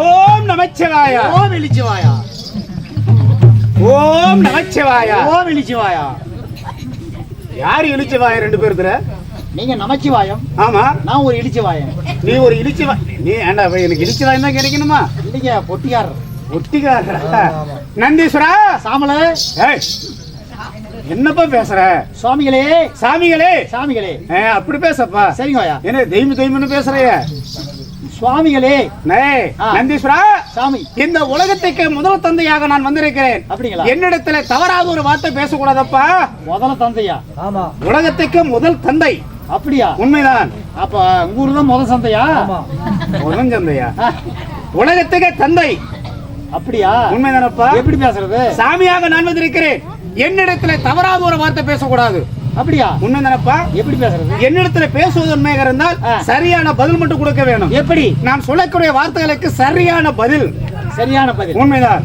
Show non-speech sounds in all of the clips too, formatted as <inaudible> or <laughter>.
ஓம் நமச்சிவாய. ஓம் இளிச்சிவாயா ஓம் நமச்சிவாய. ஓம் இளிச்சிவாயா யார் இழிச்சவாய ரெண்டு பேருக்குற நீங்க நமச்சிவாயம். ஆமா. நான் ஒரு இளிச்சிவாயன் நீ ஒரு இழிச்சவா நீ ஏண்டா எனக்கு இழிச்சவாயம் தான் கிடைக்கணுமா? இல்லைங்க பொட்டியாரர் ஒட்டிக்காரா நந்தீஸ்வரா? சாமல. என்னப்பா பேசுற? சுவாமிகளே சாமிகளே. சாமிகளே. அப்படி பேசப்பா. சரிங்கய்யா என்ன தெய்வம் தெய்வம்னு பேசுறைய? சுவாமிகளே. நந்தீஸ்வரா சாமி. இந்த உலகத்துக்கு முதல் தந்தையாக நான் வந்திருக்கிறேன். அப்படிங்களா? என்னிடத்துல தவறாத ஒரு வார்த்தை பேசக்கூடாதப்பா. முதல்ல தந்தையா? ஆமா. உலகத்துக்கு முதல் தந்தை. அப்படியா? உண்மைதான். அப்ப உங்க ஊர் தான் முதல் சந்தையா முதல் தந்தையா? ஆ, உலகத்துக்கு தந்தை. அப்படியா? உண்மைதானப்பா? எப்படி பேசுறது? சாமியாக நான் வந்திருக்கிறேன். என்னிடத்துல தவறாத ஒரு வார்த்தை பேசக்கூடாது. அப்படியா? உண்மைதானப்பா எப்படி பேசுறது? என்னிடத்துல பேசுவது உண்மையாக இருந்தால். சரியான பதில் மட்டும் கொடுக்க வேணும். எப்படி? நான் சொல்லக்கூடிய வார்த்தைகளுக்கு சரியான பதில். சரியான பதில். உண்மைதான்.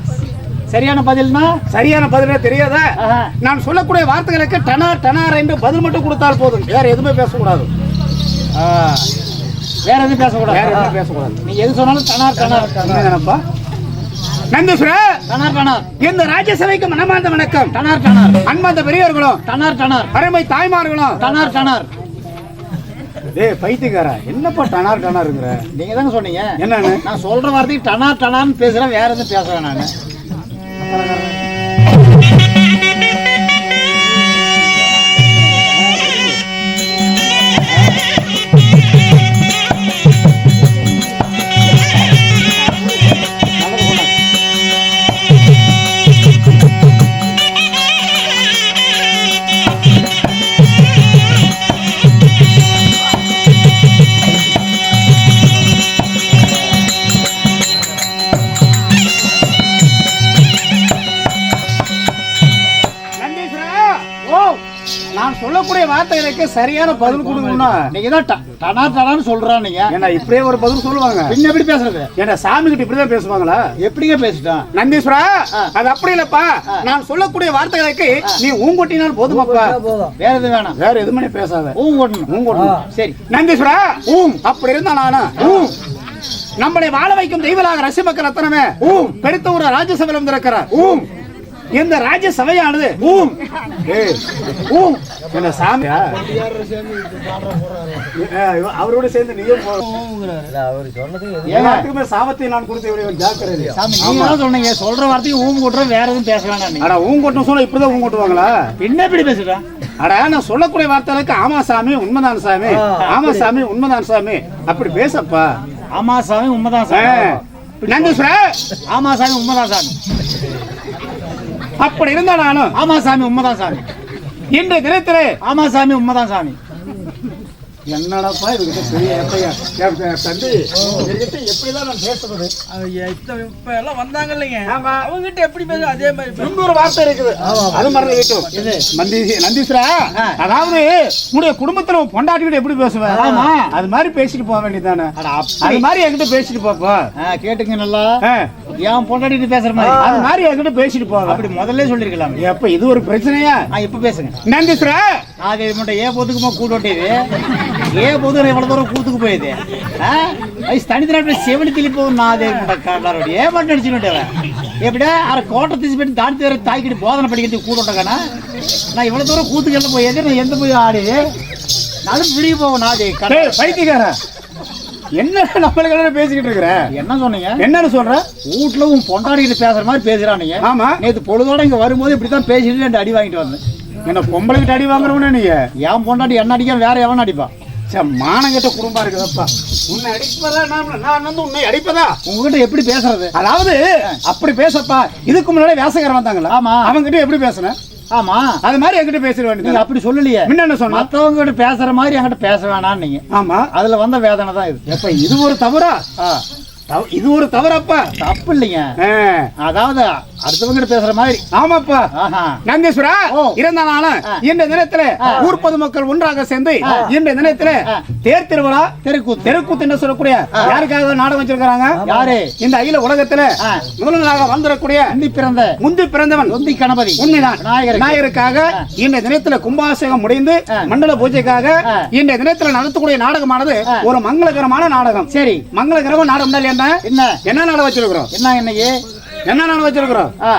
சரியான பதில்னா? சரியான பதிலே தெரியாதா. நான் சொல்லக்கூடிய வார்த்தைகளுக்கு டனார் டனார் என்று பதில் மட்டும் கொடுத்தால் போதும். வேற எதுவுமே பேசக்கூடாது. வேற எதுவும் வேற பேசக்கூடாது எதுவுமே பேசக்கூடாது. நீங்க எது சொன்னாலும் டனார் டனார் உண்மைதானப்பா? நந்தீஸ்வர டனார் டனார் இந்த ராஜ்யசபைக்கு மனமார்ந்த வணக்கம். டனார் டனார் அன்பார்ந்த பெரியவர்களும் டனார் டனார் அருமை தாய்மார்களும் டனார் டனார் டேய் பைத்தியக்காரா என்னப்பா டனார் டனாருங்கிற நீங்க தாங்க சொன்னீங்க. என்னன்னு? நான் சொல்ற வார்த்தைக்கு டனார் டனார்னு பேசுறேன் வேற எதுவும் பேசுறேன் நான் வார்த்தைகளுக்கு சரியான பதில் கொடுக்கணும்னா நீங்க தான் ட- டனார் டனார்னு சொல்றான் நீங்க. ஏன்னா இப்படியே ஒரு பதில் சொல்லுவாங்க. பின்ன எப்படி பேசுறது? ஏன்னா சாமி கிட்ட இப்படிதான் பேசுவாங்களா? எப்படிங்க பேசிட்டான் நந்தீஸ்வரா. அது அப்படி இல்லப்பா. நான் சொல்லக்கூடிய வார்த்தைகளுக்கு நீ ஊங்கொட்டினால் போதுமாப்பா வேற எதுவும் வேணாம். வேற எதுவுமே பேசாத. ஊம் ஓட்டணும் ஊங்கொட்டணும் சரி. நந்தீஸ்வரா ஊம். அப்படி இருந்தா நானா. ஊம். நம்மளை வாழ வைக்கும் தெய்வலாக ரசிமக்கள் அத்தனமே. ஊம். பெருத்த ஒரு ராஜ்யசபையில் இருக்கிறார் ஊம். இந்த ராஜ்ய சபையானது ஊம் ஊம். என்ன சாமியா அவரோட சேர்ந்து நீயும். எல்லாத்துக்குமே சாபத்தை நான் கொடுத்து இவரை ஜாக்கிரதை சாமி நீங்க தான் சொன்னீங்க. சொல்ற வார்த்தைக்கு ஊம் கூட்டுறோம் வேற எதுவும் பேச வேணாம் நீங்க. அட ஊங்கொட்டம் சொன்னா இப்படிதான் ஊங்கொட்டுவாங்களா பின்ன எப்படி பேசுறான் அட நான் சொல்லக்கூடிய வார்த்தைகளுக்கு ஆமா சாமி உண்மைதான் சாமி. ஆமா சாமி உண்மைதான் சாமி. அப்படி பேசப்பா. ஆமா சாமி உண்மைதான். சாமி. நந்தீஸ்வரா ஆமா சாமி உண்மைதான் சாமி. அப்படி இருந்தா நானும். ஆமா சாமி உண்மைதான் சாமி. இன்றைய தினத்திலே ஆமா சாமி உண்மைதான் சாமி. என்னடாப்பா இவகிட்ட பெரிய தம்பி இவகிட்ட எப்படிதான் நான் பேசுறது? இப்ப எல்லாம் வந்தாங்க இல்லைங்க. ஆமா. அவங்க கிட்ட எப்படி பேச அதே மாதிரி. இன்னொரு வார்த்தை இருக்குது. அது மறந்து வைக்கும் இது நந்தி நந்தீஸ்வரா ஆ. அதாவது உன்னுடைய குடும்பத்துல பொண்டாட்டிகிட்ட எப்படி பேசுவ? ஆமா. அது மாதிரி பேசிட்டு போக வேண்டியதானே அது மாதிரி என்கிட்ட பேசிட்டு போப்பா ஆ, கேட்டுங்க நல்லா. ஆ. ஏன் பொண்டாட்டிட்டு பேசுற மாதிரி. அது மாதிரி என்கிட்ட பேசிட்டு போவ அப்படி முதல்ல சொல்லிருக்கலாம். எப்ப இது ஒரு பிரச்சனையா? இப்ப பேசுங்க. நந்தீஸ்வரா அது மட்டும் ஏ போத்துக்குமா கூட்டோட்டியது ஏ போது எவ்வளவு தூரம் கூத்துக்கு போயுது? ஆ? அது தனித்தனியாக செவனி திலி போகும் நான் அதே ஏ மட்டும் அடிச்சுக்கிட்டேன் எப்படியா அரை கோட்டை தீசி பண்ணி தாண்டி வேற தாய்க்கிட்டு போதனை படிக்கிறதுக்கு கூட்டோட்டக்கானா நான் இவ்வளவு தூரம் கூத்துக்கு எல்லாம் போய் எந்த போய் ஆடி? நான் விடிய போவேன் நான் அது கட- டேய் பைத்தியக்கார என்ன நம்மளுக்கு பேசிக்கிட்டு இருக்கிற? என்ன சொன்னீங்க? என்னன்னு சொல்ற? வீட்டுல உன் பொண்டாடிக்கிட்டு பேசுற மாதிரி பேசுறான் நீங்க. ஆமா. நேத்து பொழுதோட இங்க வரும்போது இப்படித்தான் பேசிட்டு ரெண்டு அடி வாங்கிட்டு வந்தேன். என்ன பொம்பளைகிட்ட அடி வாங்குறவனே நீ? என் பொண்டாட்டி என்ன அடிக்க வேற எவன் அடிப்பான் சே மானங்கிட்ட குடும்பம் இருக்குதப்பா. உன்னை அடிப்பதா? நான் நான் வந்து உன்னை அடிப்பதா? உங்ககிட்ட எப்படி பேசுறது? அதாவது அப்படி பேசப்பா. இதுக்கு முன்னாடி வேசக்காரன் வந்தாங்களா? ஆமா. அவங்ககிட்ட எப்படி பேசுனேன் ஆமா. அது மாதிரி என்கிட்ட நீங்க வேண்டியது அப்படி சொல்லலையே. முன்ன என்ன சொன்ன? மத்தவங்க கிட்ட பேசுற மாதிரி என்கிட்ட பேச வேணாம் நீங்க ஆமா. அதுல வந்த வேதனை தான் இது. எப்ப இது ஒரு தவறா? இது ஒரு தவறப்பா தப்பு இல்லைங்க அதாவது அடுத்தவங்க பேசுற மாதிரி ஆமாப்பா நந்தீஸ்வரா ஓ. இருந்த நாளும் ஆ. இந்த தினத்துல. ஊர் பொதுமக்கள் ஒன்றாக சேர்ந்து. இந்த தினத்துல. தேர் திருவிழா தெருக்கூத்து தெருக்கூத்து என்று சொல்லக்கூடிய யாருக்காக நாடகம் வச்சிருக்காங்க யாரு இந்த அகில உலகத்துல ஆ. முதல் நாளாக வந்திருக்கூடிய அந்தி பிறந்த முந்தி பிறந்தவன் தொந்தி கணபதி உண்மைதான் விநாயகருக்கு. விநாயகருக்காக ஆ. இந்த தினத்துல கும்பாபிஷேகம் முடிந்து. மண்டல பூஜைக்காக. இந்த தினத்துல நடத்தக்கூடிய நாடகமானது. ஒரு மங்களகரமான நாடகம் சரி மங்களகரமான நாடகம் என்ன? என்ன? என்ன நாடு வச்சிருக்கிறோம் என்ன இன்னைக்கு? என்ன நாடு வச்சிருக்கிறோம் ஆ.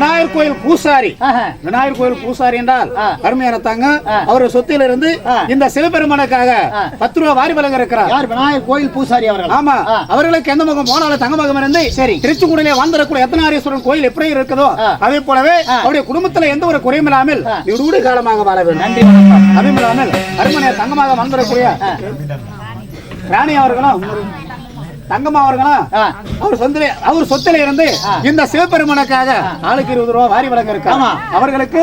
விநாயகர் கோயில் பூசாரி. விநாயகர் கோயில் பூசாரி என்றால். அருமையான தங்கம் ஆ. அவர் சொத்தில இருந்து. இந்த சிவபெருமானுக்காக. பத்து ரூபா வாரி வழங்க இருக்கிறார் யார் விநாயகர் கோயில் பூசாரி அவர்கள் ஆமா. அவர்களுக்கு எந்த முகம் போனாலும் தங்க முகம் இருந்து சரி. திருச்சிக்குடியிலே வாழ்ந்திருக்கூடிய எத்தனாரீஸ்வரன் கோயில் எப்படி இருக்குதோ. அதே போலவே. அவருடைய குடும்பத்துல எந்த ஒரு குறையும் இல்லாமல். நீடுடி காலமாக வாழ வேண்டும் நன்றி வணக்கம் அதுவும் இல்லாமல் அருமனைய தங்கமாக வாழ்ந்திருக்கூடிய. ராணி அவர்களும் தங்கம்மா அவர்களும் ஆ. அவர் சொந்த அவர் சொத்துல இருந்து. இந்த சிவபெருமனுக்காக ஆளுக்கு இருபது ரூபாய் வாரி வழங்க இருக்காங்க ஆமா. அவர்களுக்கு.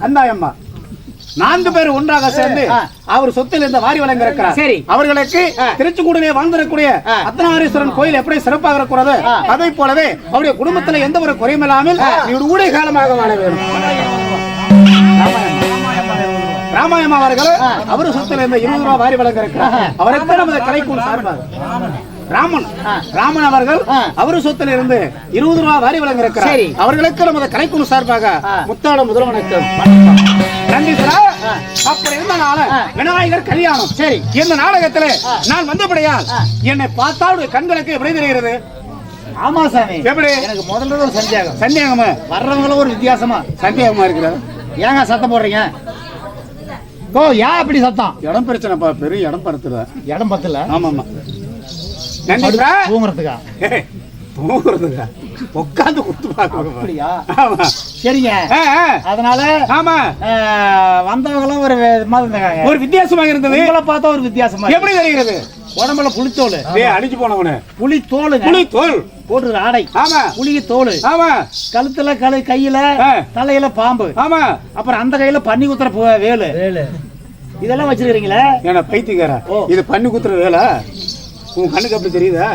கந்தாயம்மா நான்கு பேர் ஒன்றாக சேர்ந்து. அவர் சொத்தில் இந்த வாரி வழங்க இருக்கிறார் சரி. அவர்களுக்கு. திருச்சிக்கூடிலே வாழ்ந்திருக்கூடிய. அத்தனாரீஸ்வரன் கோயில் எப்படி சிறப்பாக இருக்கிறது. அதை போலவே அவருடைய குடும்பத்துல எந்த ஒரு குறையும் இல்லாமல் இவர் ஊடே காலமாக வாழ வேண்டும் ராமாயணம் அவர்கள் அவரு சொத்துல இந்த இருபது ரூபாய் வாரி வழங்க இருக்கிறார் அவருக்கு நமது கலைக்குள் சார்பாக. ராமன் ராமன் அவர்கள். அவரு சொத்துல இருந்து இருபது ரூபாய் வாரி வழங்க இருக்கிறார் சரி. அவர்களுக்கு நமது கலைக்குழு சார்பாக. முத்தாள முதல் வணக்கம். நன்றி சார் அப்படி இருந்த. விநாயகர் கல்யாணம். சரி. இந்த நாடகத்திலே நான் வந்தபடியால் என்னை பார்த்தால் கண்களுக்கு எப்படி தெரிகிறது? ஆமா சாமி. எப்படி? எனக்கு முதல்ல ஒரு சந்தேகம். சந்தேகமா? வர்றவங்களும் ஒரு வித்தியாசமா. சந்தேகமா இருக்கிறது. ஏங்க சத்தம் போடுறீங்க? ஓ ஏன் அப்படி சத்தம்? இடம் பிரச்சனைப்பா பெரிய இடம் படுத்துற இடம் பத்தல? ஆமா ஆமா நன்றி சார் தூங்குறதுக்கா? தூங்குறதுங்க உட்காந்து குத்து அப்படியா? ஆமா. சரிங்க. அதனால ஆமா. வந்தவங்களும் ஒரு மாதிரி இருந்தாங்க. ஒரு வித்தியாசமாக இருந்தது. உங்களை பார்த்தா ஒரு வித்தியாசமா. எப்படி தெரிகிறது? உடம்புல புளித்தோல். டேய் அடிச்சு போனவனு. புளி தோலுங்க புலி தோல் போட்டுற ஆடை. ஆமா. புளிய தோல் ஆமா. கழுத்துல கழு கையில. தலையில பாம்பு. ஆமா. அப்புறம் அந்த கையில பன்னி குத்துற பு- வேலு. இதெல்லாம் வச்சிருக்கீங்களே ஏன்னா பைத்தியக்கார? ஓ. இது பண்ணி குத்துற வேலை? உன் கண்ணுக்கு அப்படி தெரியுதா?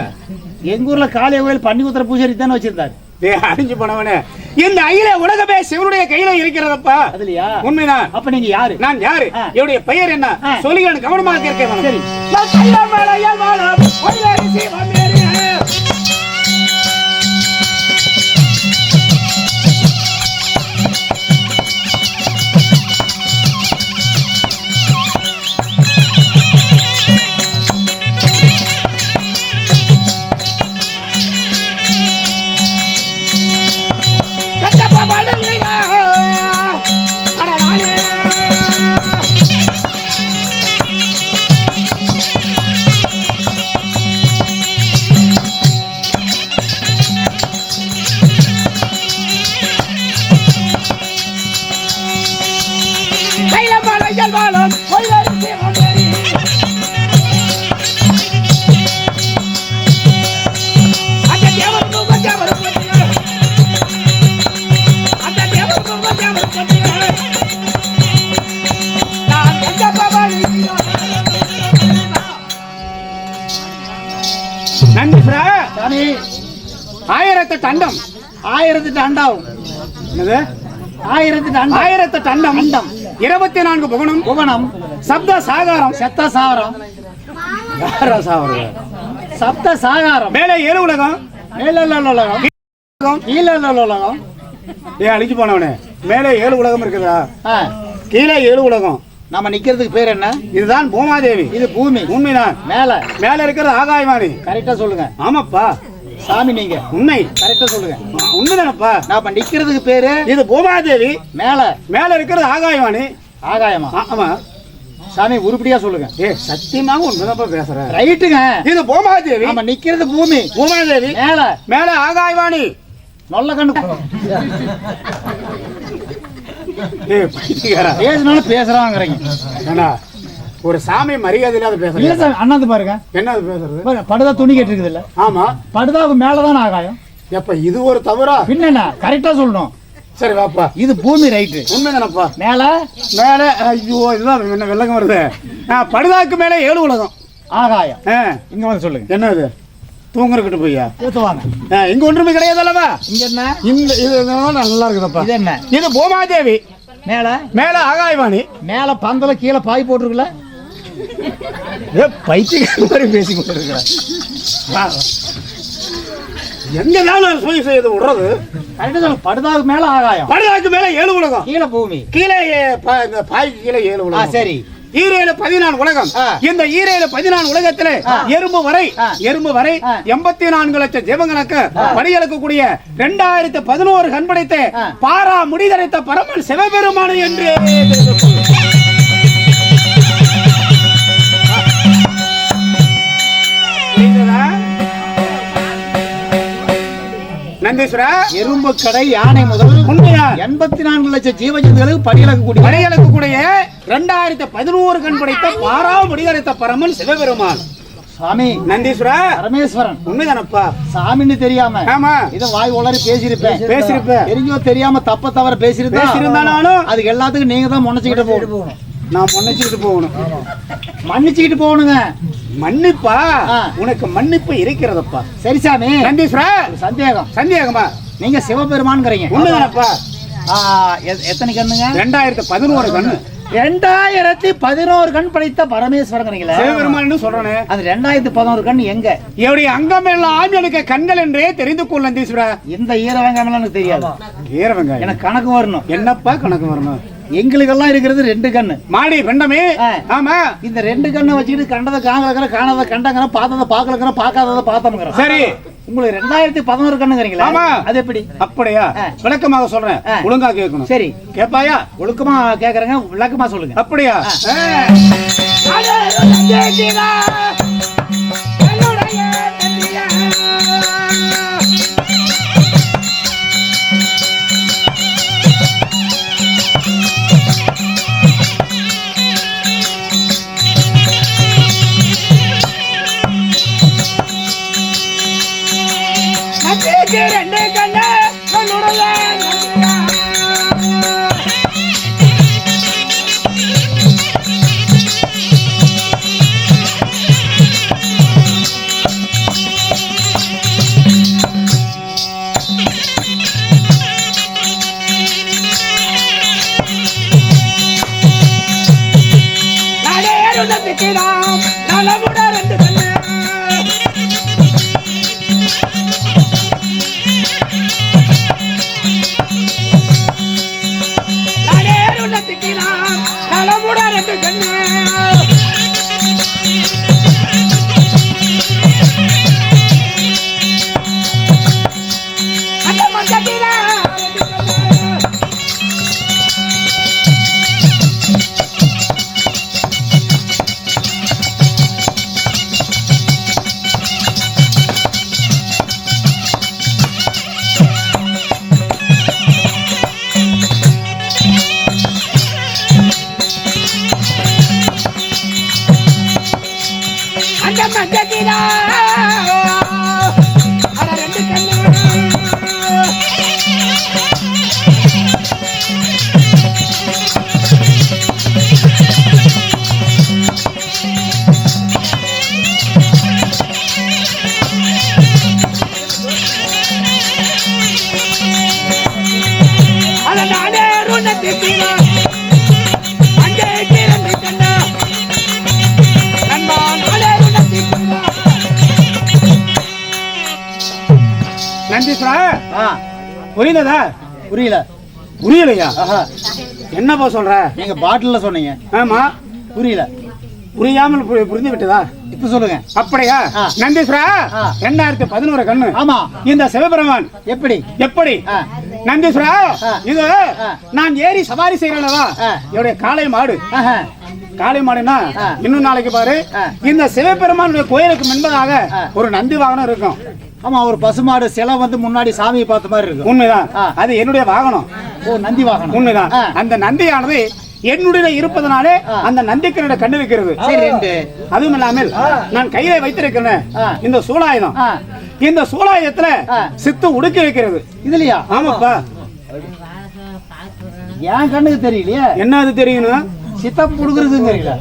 எங்க ஊர்ல காளிய கோயில் பன்னி குத்துற பூஜாரி தானே வச்சிருந்தாரு. டேய் அடிஞ்சு போனவனே. இந்த அகில உலகமே சிவனுடைய கையில இருக்கிறதப்பா. அதுலயா? உண்மைதான். அப்ப நீங்க யாரு? நான் யாரு. என்னுடைய பெயர் என்ன. சொல்லி கவனமாக கேட்க சரி. எங்க பவானி நன்றி சாமி. ஆயிரத்து தண்டம். ஆயிரத்தி அண்டாவும் என்னது? ஆயிரத்தி ஆயிரத்து தண்டம். அண்டம். இருபத்தி நான்கு புகனும். புவனம் சப்த சாகாரம். செத்த சாகரம். யாரா சாவறது? சப்த சாகாரம். மேலே ஏழு உலகம். மேல உலகம் உலகம். கீழே உலகம் ஏ அழிச்சு போனவனே. மேலே ஏழு உலகம் இருக்குதா? கீழே ஏழு உலகம். நம்ம நிக்கிறதுக்கு பேர் என்ன? இதுதான் பூமாதேவி. இது பூமி. உண்மைதான். மேல. மேல இருக்கிறது ஆகாயவாணி. கரெக்டா சொல்லுங்க. ஆமாப்பா. சாமி நீங்க. உண்மை. கரெக்டா சொல்லுங்க. உண்மைதானப்பா? நாம நிக்கிறதுக்கு பேரு இது பூமாதேவி. மேல. மேல இருக்கிறது ஆகாயவாணி. ஆகாயமா? ஆமா. சாமி உருப்படியா சொல்லுங்க. ஏ சத்தியமாக உண்மைதான்ப்பா பேசுறேன் ரைட்டுங்க. இது பூமாதேவி. நம்ம நிக்கிறது பூமி. பூமாதேவி. மேல. மேல ஆகாயவாணி. நல்ல கண்ணு. ஏ பைத்தியக்காரா. பேசினாலும் பேசுறாங்கிறீங்க. ஒரு சாமி மரியாதை இல்லாத இல்ல பேசுறேன் சார் அண்ணாந்து பாருங்க. என்ன அது பேசுறது படுதா துணி கேட்டிருக்குது இல்ல ஆமா. படுதாவுக்கு மேலதான் ஆகாயம்? எப்ப இது ஒரு தவறா? பின்ன கரெக்டா சொல்லணும். சரி வாப்பா இது பூமி ரைட்டு உண்மைதானப்பா? மேல? மேல ஐயோ இதுதான் என்ன வெள்ளம் வருது. படுதாக்கு மேல ஏழு உலகம். ஆகாயம். இங்க வந்து சொல்லுங்க. என்ன இது தூங்குறக்கிட்டு போய்யா ஏத்துவாங்க இங்க ஒன்றுமே கிடையாது அல்லவா இங்க என்ன? இந்த இது நல்லா இருக்குதப்பா. இது என்ன? இது பூமாதேவி. மேல? மேல ஆகாயவாணி. மேல பந்தல கீழே பாய் போட்டிருக்குல்ல? ஏ பைத்தியக்கார மாதிரி பேசி கொண்டிருக்கிறேன் வா. எங்கதான் நான் சுய செய்து விடுறது கரெக்டா சொல்லு படுதாக மேல ஆகாயம் படுதாக்கு மேல ஏழு உலகம் கீழே பூமி கீழே ஏ- ப- இந்த பாய்க்கு கீழே ஏழு ஆ உலகம் சரி ஈரேழு பதினாலு உலகம் ஆ. இந்த ஈரேழு பதினாலு உலகத்திலே ஆ. எறும்பு வரை ஆ. எறும்பு வரை ஆ. எண்பத்தி நான்கு லட்சம் ஜீவங்களுக்கு பணியளிக்கக்கூடிய இரண்டாயிரத்தி பதினோரு கண் படைத்த ஆ. பாரா முடிதரைத்த பரமன் சிவபெருமானு என்று நந்தீஸ்வரா. எறும்பு கடை யானை முதல் உண்மைதான் எண்பத்தி நான்கு லட்சம் ஜீவஜந்துகளுக்கு படியளக்கக்கூடிய படையளக்கக்கூடிய இரண்டாயிரத்தி பதினோரு கண் படைத்த பாரா முடிதரைத்த பரமன் சிவபெருமான். சாமி நந்தீஸ்வரா. பரமேஸ்வரன். உண்மைதானப்பா? சாமின்னு தெரியாம ஆமா. இதை வாய் உளறி பேசியிருப்பேன். பேசியிருப்ப. தெரிஞ்சோ தெரியாம தப்ப தவற பேசியிருந்தா பேசியிருந்தாலும் அதுக்கு எல்லாத்துக்கும் நீங்க தான் முனைச்சுக்கிட்டு போகணும். நான் மன்னிச்சுக்கிட்டு போகணும். மன்னிச்சுக்கிட்டு போகணுங்க. மன்னிப்பா. உனக்கு மன்னிப்பு இருக்கிறதப்பா. சரி சாமி. நந்தீஸ்வரா ஒரு சந்தேகம். சந்தேகமா? நீங்க சிவபெருமான்ங்கிறீங்க. எ- எத்தனை கண்ணுங்க? ரெண்டாயிரத்தி பதினோரு கண்ணு. ரெண்டாயிரத்தி பதினோரு கண் படைத்த பரமேஸ்வரங்கிறீங்களா சிவபெருமான் சொல்றேனே? அது ரெண்டாயிரத்தி பதினோரு கண் எங்க? என்னுடைய அங்கம் எல்லாம் எனக்கு கண்கள் என்றே தெரிந்து கொள் நந்தீஸ்வரா இந்த ஈர வெங்காயம் எனக்கு தெரியாது. ஏறவங்க எனக்கு கணக்கு வரணும். என்னப்பா கணக்கு வரணும்? எங்களுக்கெல்லாம் இருக்கிறது ரெண்டு கண்ணு. மாடி பெண்டமே. ஆமா. இந்த ரெண்டு கண்ணை வச்சுக்கிட்டு கண்டதை காங்கலக்கிற காணாத கண்டங்கிற பார்த்ததை பார்க்கலக்கிற பார்க்காததை பார்த்தோம்ங்கிற சரி. உங்களுக்கு ரெண்டாயிரத்தி பதினோரு கண்ணுங்கிறீங்களா? ஆமா. அது எப்படி? அப்படியா. விளக்கமாக சொல்றேன். ஒழுங்கா கேட்கணும். சரி. கேப்பாயா? ஒழுக்கமா கேக்குறேங்க விளக்கமா சொல்லுங்க. அப்படியா? ஆ. ஆ. நந்தீஸ்வரா ஆ, புரியுதா புரியல. புரியலையா? என்னப்பா சொல்ற? நீங்க பாட்டில்ல சொன்னீங்க. ஆமா. புரியல. புரியாமல் புரிந்து விட்டதா இப்ப சொல்லுங்க. அப்படியா. நந்தீஸ்வரா. ரெண்டாயிரத்தி பதினோரு கண்ணு. ஆமா. இந்த சிவபெருமான். எப்படி? எப்படி? நந்தீஸ்வரா. இது. நான் ஏறி சவாரி செய்யறேன்லவா. என்னுடைய காளை மாடு. காளை மாடுனா. இன்னும் நாளைக்கு பாரு. இந்த சிவபெருமானுடைய கோயிலுக்கு முன்பதாக. ஒரு நந்தி வாகனம் இருக்கும். ஆமா ஒரு பசுமாடு சிலை வந்து முன்னாடி சாமியை பார்த்த மாதிரி இருக்கும். உண்மைதான். அது என்னுடைய வாகனம். ஓ நந்தி வாகனம். உண்மைதான். அந்த நந்தியானது என்னுடைய இருப்பதனாலே. அந்த நந்திக்கு என்னோட கண்ணு இருக்கிறது அதுவும் இல்லாமல் நான் கையில வைத்திருக்கிறேன். இந்த சூலாயுதம். இந்த சூலாயுதத்துல. சித்து உடுக்கி வைக்கிறது. இதுலயா? ஆமாப்பா. என் கண்ணுக்கு தெரியலையே. என்ன அது தெரியணும் சித்தப்பு புடுங்குறதுங்கிறீங்களா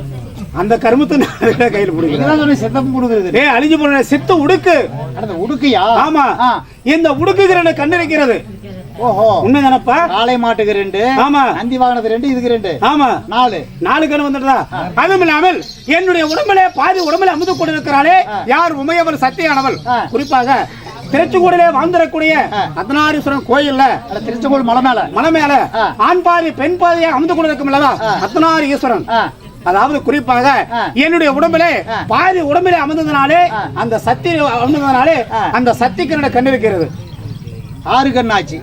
அந்த கருமத்தை நான் <laughs> கையில் பிடிக்கிறேன் சித்தப்பு புடுங்குறது. ஏ அழிஞ்சு போன சித்து உடுக்கு. உடுக்கையா? ஆமா. இந்த உடுக்குகிற கண்ணு இருக்கிறது ஓஹோ. உண்மைதானப்பா? காளை மாட்டுக்கு ரெண்டு. ஆமா. நந்தி வாகனத்துக்கு ரெண்டு இதுக்கு ரெண்டு. ஆமா. நாலு. நாலு கண் வந்துடுறா அதுவும் இல்லாமல் என்னுடைய உடம்புல பாதி உடம்புல அமுது கொண்டிருக்கிறாளே. யார் உமையவள் சத்தியானவள். குறிப்பாக திருச்சுக்கூடலே வாழ்ந்திடக்கூடிய அர்த்தநாரீஸ்வரன் கோயில்ல அட திருச்செங்கோல் மலை மேல. மலை மேல. ஆண் பாதி பெண் பாதியா அமுது கொண்டிருக்கும் அல்லவா ஆ. அதாவது குறிப்பாக. என்னுடைய உடம்பிலே. பாதி உடம்பிலே அமர்ந்ததுனாலே. அந்த சக்தி அமர்ந்ததுனாலே. அந்த சக்திக்கு கண் இருக்கிறது ஆறு கண்ணாச்சு